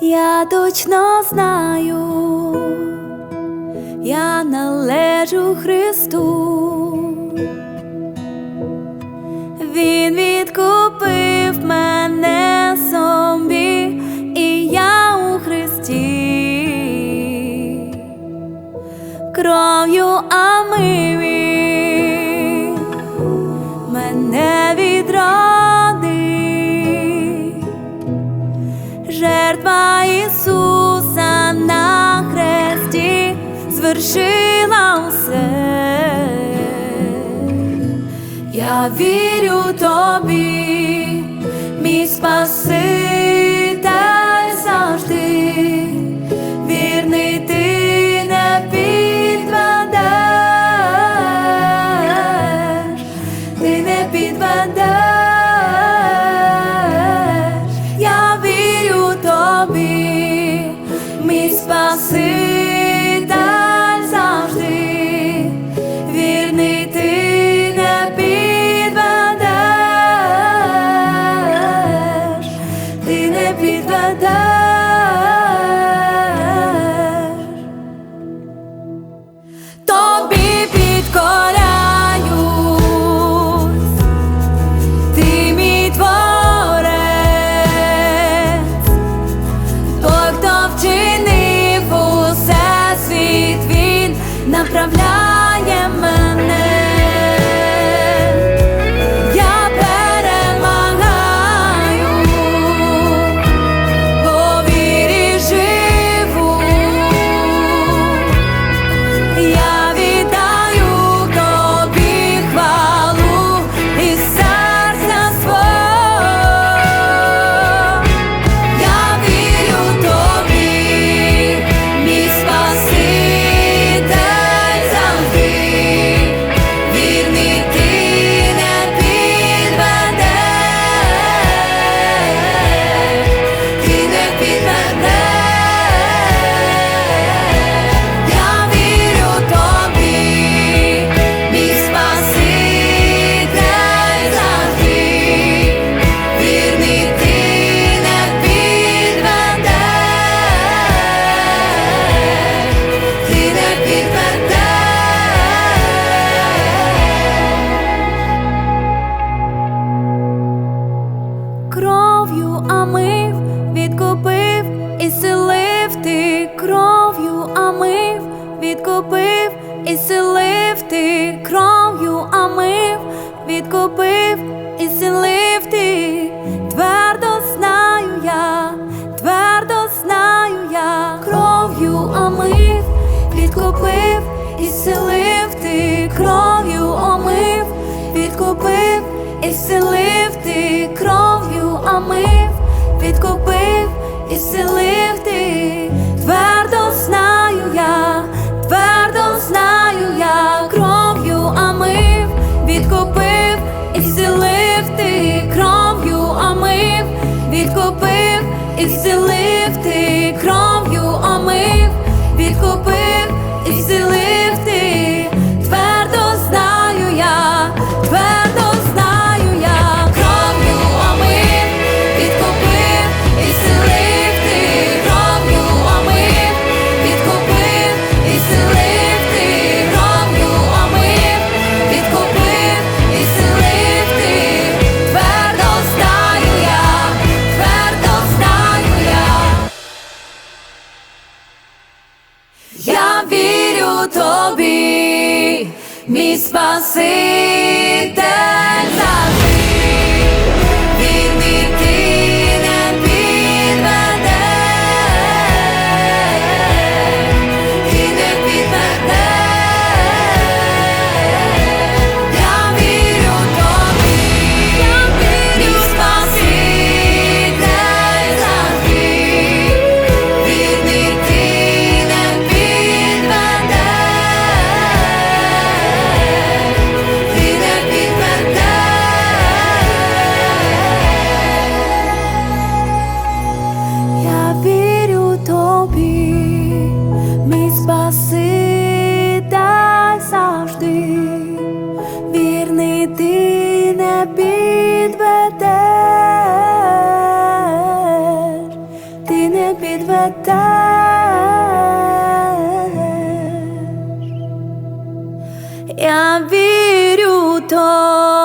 я точно знаю, я належу Христу, Він відкупив мене собі, і я у Христі кров'ю. звершила усе, я вірю тобі, мій спаситель. am my. відкупив і силив ти кров'ю, а мив, відкупив і силив ти, твердо знаю я, твердо знаю я, кров'ю, а мив, відкупив і силив ти, кров'ю омив, відкупив і силив ти, кров'ю омив, відкупив і силив ти. із зеленим. мій спаситель. Я вірю тобі.